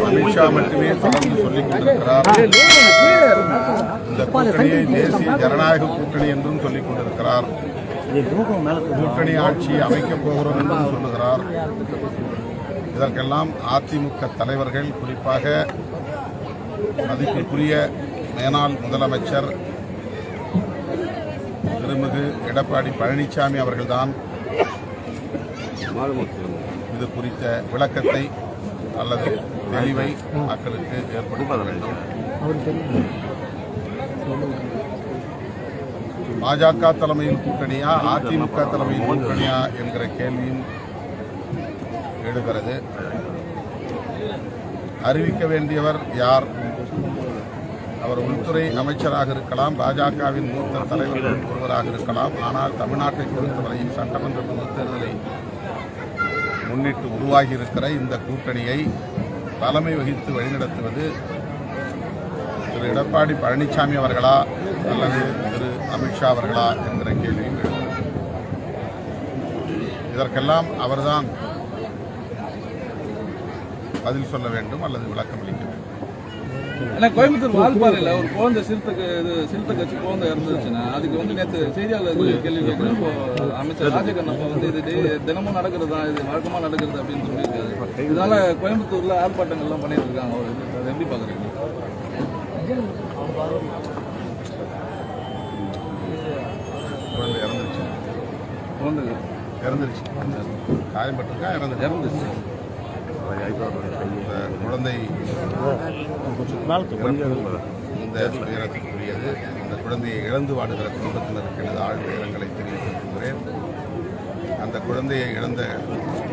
அமித்ஷா மட்டுமே தொடர்ந்து சொல்லிக் கொண்டிருக்கிறார் இந்த கூட்டணியை தேசிய ஜனநாயக கூட்டணி என்றும் சொல்லிக் கொண்டிருக்கிறார் கூட்டணி ஆட்சி அமைக்கப் போகிறோம் என்றும் சொல்லுகிறார். இதற்கெல்லாம் அதிமுக தலைவர்கள் குறிப்பாக மதிப்பிற்குரிய மேனாள் முதலமைச்சர் திருமிகு எடப்பாடி பழனிசாமி அவர்கள்தான் இது குறித்த விளக்கத்தை அல்லது தெளிவை மக்களுக்கு ஏற்படுத்த வேண்டும். பாஜக தலைமையில் கூட்டணியா அதிமுக தலைமையில் கூட்டணியா என்கிற கேள்வியும் எழுகிறது. அறிவிக்க வேண்டியவர் யார்? அவர் உள்துறை அமைச்சராக இருக்கலாம் பாஜகவின் மூத்த தலைவர்கள் ஒருவராக இருக்கலாம். ஆனால் தமிழ்நாட்டை பொறுத்தவரையில் சட்டமன்ற பொதுத் தேர்தலை முன்னிட்டு உருவாகியிருக்கிற இந்த கூட்டணியை தலைமை வகித்து வழிநடத்துவது திரு எடப்பாடி பழனிசாமி அவர்களா அல்லது திரு அமித்ஷா அவர்களா என்கிற கேள்வியும் இதற்கெல்லாம் அவர்தான் பதில் சொல்ல வேண்டும் அல்லது விளக்கம் அளிக்க ஆனா கோயம்புத்தூர் வால்பாறையில் ஒரு குழந்தை சிறுத்தை இது சிறுத்தை கட்சி குழந்தை இறந்துருச்சுன்னா அதுக்கு வந்து நேற்று செய்தியாளர் கேள்வி இப்போ அமைச்சர் ராஜகண்ணப்பா வந்து இது தினமும் நடக்கிறதா இது வழக்கமாக நடக்கிறது அப்படின்னு சொல்லியிருக்காரு. இதனால கோயம்புத்தூர்ல ஆர்ப்பாட்டங்கள்லாம் பண்ணிட்டு இருக்காங்க அவர் எப்படி பாக்குறீங்க குழந்தை இறந்துருச்சு. குழந்தை இறந்துருச்சு. காயம்பட்டிருக்கா இறந்துருச்சு இறந்துச்சு குழந்தை இந்த துயரத்துக்குரியது இந்த குழந்தையை இழந்து வாடுகிற குடும்பத்தினருக்கு எனது ஆழ்ந்த இரங்கலை தெரிவித்திருக்கிறேன் அந்த குழந்தையை இழந்த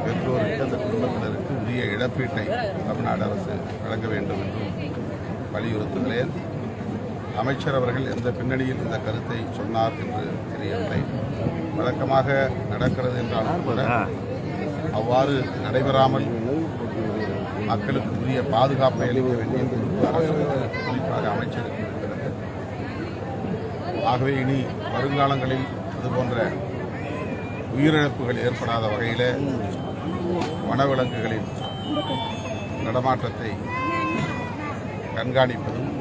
பெற்றோருக்கு அந்த குடும்பத்தினருக்கு உரிய இழப்பீட்டை தமிழ்நாடு அரசு வழங்க வேண்டும் என்றும் வலியுறுத்துகிறேன். அமைச்சர் அவர்கள் எந்த பின்னணியில் இந்த கருத்தை சொன்னார் என்று தெரியவில்லை. வழக்கமாக நடக்கிறது என்றாலும் கூட அவ்வாறு நடைபெறாமல் மக்களுக்கு உரிய பாதுகாப்பை அளிக்க வேண்டிய பொறுப்பு அரசு குறிப்பாக அமைச்சருக்கு இருக்கிறது. ஆகவே இனி வருங்காலங்களில் அதுபோன்ற உயிரிழப்புகள் ஏற்படாத வகையில் வனவிலங்குகளின் நடமாட்டத்தை கண்காணிப்பதும்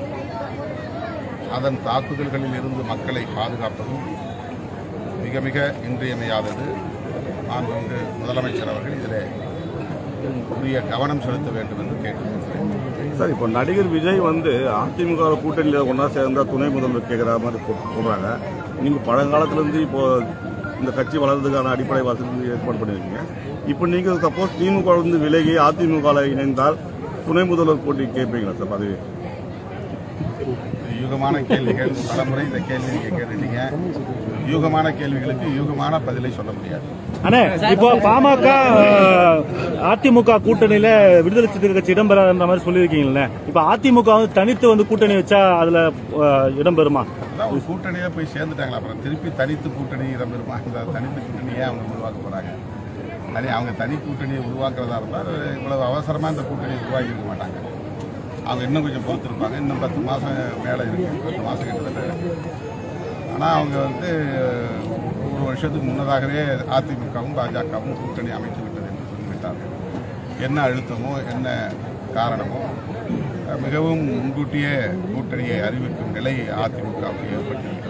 அதன் தாக்குதல்களில் இருந்து மக்களை பாதுகாப்பதும் மிக மிக இன்றியமையாதது. மாண்புமிகு முதலமைச்சர் அவர்கள் இதில் உரிய கவனம் செலுத்த வேண்டும் என்று கேட்டுக்கொள்கிறேன். சார் இப்போ நடிகர் விஜய் வந்து அதிமுக கூட்டணியில் ஒன்றா சேர்ந்தா துணை முதல்வர் கேட்குற மாதிரி சொ- சொல்றாங்க நீங்கள் பழங்காலத்திலேருந்து இப்போ இந்த கட்சி வளர்றதுக்கான அடிப்படை வசதி ஏற்பாடு பண்ணியிருக்கீங்க இப்போ நீங்கள் சப்போஸ் திமுக வந்து விலகி அதிமுகவில் இணைந்தால் துணை முதல்வர் போட்டி கேட்பீங்களா சார் பதவி? யூகமான கேள்விகள். பலமுறை இந்த கேள்வி நீங்க கேட்டுட்டீங்க யூகமான கேள்விகளுக்கு யூகமான பதிலை சொல்ல முடியாது. அண்ணே இப்போ பாமக அதிமுக கூட்டணியில விடுதலை சிறுத்தைகள் கட்சி இடம்பெறாத மாதிரி சொல்லியிருக்கீங்களே இப்போ அதிமுக வந்து தனித்து வந்து கூட்டணி வச்சா அதுல இடம்பெறுமா? ஒரு கூட்டணியில போய் சேர்ந்துட்டாங்களா? அப்புறம் திருப்பி தனித்து கூட்டணி இடம்பெறுமா? தனித்து கூட்டணியை அவங்க உருவாக்க போறாங்க? தனி அவங்க தனி கூட்டணியை உருவாக்குறதா இருந்தால் இவ்வளவு அவசரமா இந்த கூட்டணியை உருவாக்கி இருக்க மாட்டாங்க. அவங்க இன்னும் கொஞ்சம் பொறுத்திருப்பாங்க. இன்னும் பத்து மாசம் மேலே இருக்கு. பத்து மாசம் கிட்டத்தட்ட ஆனால் அவங்க வந்து ஒரு வருஷத்துக்கு முன்னதாகவே அதிமுகவும் பாஜகவும் கூட்டணி அமைத்து விட்டது என்று சொல்லிவிட்டார்கள் என்ன அழுத்தமோ என்ன காரணமோ மிகவும் முன்கூட்டியே கூட்டணியை அறிவிக்கும் நிலை அதிமுகவுக்கு ஏற்பட்டிருக்கிறது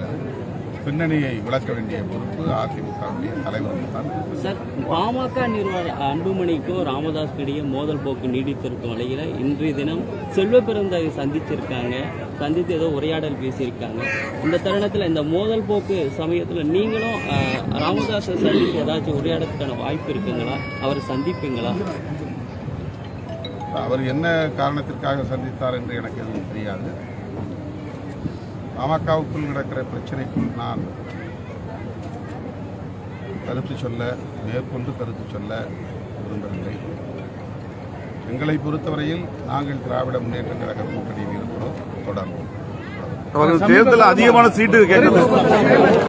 பின்னணியை விளக்க வேண்டிய பொறுப்பு அதிமுகவுடைய தலைவருக்கு தான். சார் பாமக நிர்வாக அன்புமணிக்கும் ராமதாஸ் இடையே மோதல் போக்கு நீடித்திருக்கும் வகையில் இன்றைய தினம் செல்வ பிறந்தகை சந்திச்சிருக்காங்க. சந்தித்து ஏதோ உரையாடல் பேசியிருக்காங்க. இந்த தருணத்தில் இந்த மோதல் போக்கு சமயத்தில் நீங்களும் ராமதாஸை சந்தித்து ஏதாச்சும் உரையாடத்துக்கான வாய்ப்பு இருக்குங்களா? அவரை சந்திப்பீங்களா? அவர் என்ன காரணத்திற்காக சந்தித்தார் என்று எனக்கு எதுவும் தெரியாது. பாமகவுக்குள் நடக்கிற பிரச்சனைக்குள் நான் கருத்து சொல்ல மேற்கொண்டு கருத்து சொல்ல விரும்பவில்லை. எங்களை பொறுத்தவரையில் நாங்கள் திராவிட முன்னேற்ற கழக கூட்டணியில் இருக்கிறோம். தொடர்போம் தேர்தலில் அதிகமான சீட்டு